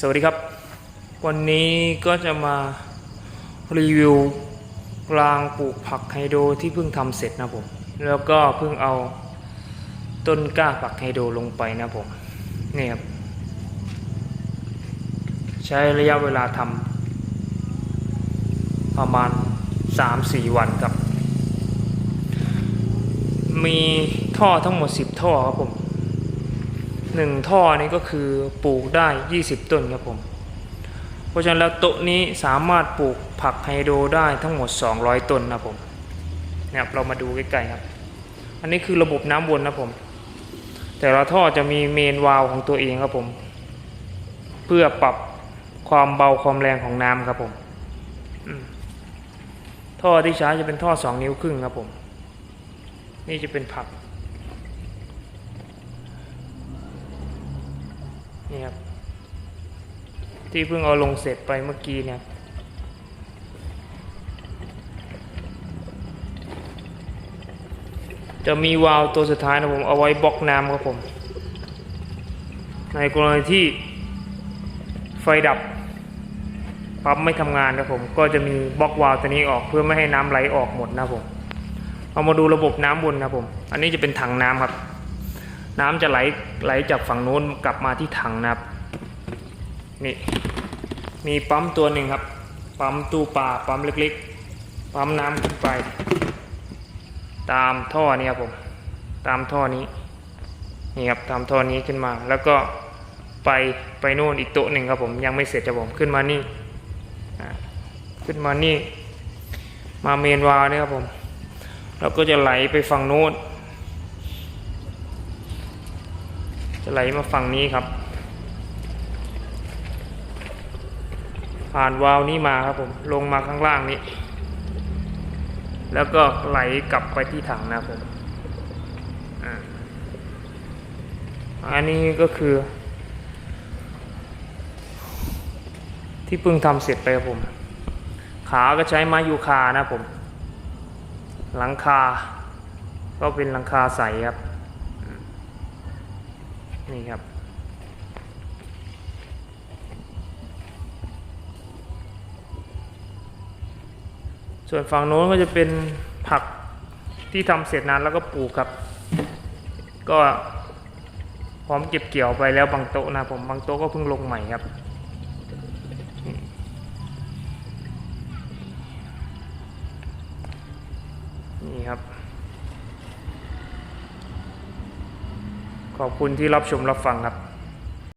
สวัสดีครับ วันนี้ก็จะมารีวิวรางปลูกผักไฮโดรที่เพิ่งทำเสร็จนะผม แล้วก็เพิ่งเอาต้นกล้าผักไฮโดรลงไปนะผมนี่ครับ ใช้ระยะเวลาทำประมาณ 3-4 วันครับ มีท่อทั้งหมด 10 ท่อครับผม หนึ่งท่อนี้ก็คือปลูกได้ 20 ต้นครับผม เพราะฉะนั้นแล้วโต๊ะนี้สามารถปลูกผักไฮโดรได้ทั้งหมด 200 ต้นนะผมนะครับเรามาดูใกล้ๆครับ อันนี้คือระบบน้ำวนนะผม แต่ละท่อจะมีเมนวาล์วของตัวเองครับผม เพื่อปรับความเบาความแรงของน้ำครับผมท่อที่ใช้จะเป็นท่อ 2 นิ้วครึ่งครับผม นี่จะเป็นผัก นี่ครับ ที่เพิ่งเอาลงเสร็จไปเมื่อกี้เนี่ยจะมีวาล์วตัวสุดท้ายนะผมเอาไว้บล็อกน้ำครับผม ในกรณีที่ไฟดับปั๊มไม่ทำงานนะผมก็จะมีบล็อกวาล์วตัวนี้ออกเพื่อไม่ให้น้ำไหลออกหมดนะผม เอามาดูระบบน้ำวนนะผม อันนี้จะเป็นถังน้ำครับ น้ำจะไหลไหลจากฝั่งนู้นกลับมาที่ถังนะครับนี่มีปั๊มตัวหนึ่งครับ ปั๊มตู้ปลาปั๊มเล็กๆ ปั๊มน้ำขึ้นไป ตามท่อนี้ครับผมตามท่อนี้นี่ครับตามท่อนี้ขึ้นมา แล้วก็ไปไปโน่นอีกโต๊ะหนึ่งครับผมยังไม่เสร็จครับผมขึ้นมานี่ขึ้นมานี่มาเมนวาล์วนี่ยครับผมแล้วก็จะไหลไปฝั่งโน้น จะ ไหลมาฝั่งนี้ครับ ผ่านวาล์วนี้มาครับผมลงมาข้างล่างนี้ แล้วก็ไหลกลับไปที่ถังนะครับผมอ่าอันนี้ก็คือ ที่เพิ่งทำเสร็จไปครับผม ขาก็ใช้ไม้ยูคานะครับผม หลังคา ก็เป็นหลังคาใสครับ นี่ครับ ส่วนฝั่งโน้นก็จะเป็นผักที่ทำเสร็จนานแล้วก็ปลูกครับ ก็พร้อมเก็บเกี่ยวไปแล้วบางโต๊ะนะผมบางโต๊ะก็เพิ่งลงใหม่ครับนี่ครับ ขอบคุณที่รับชมรับฟังครับ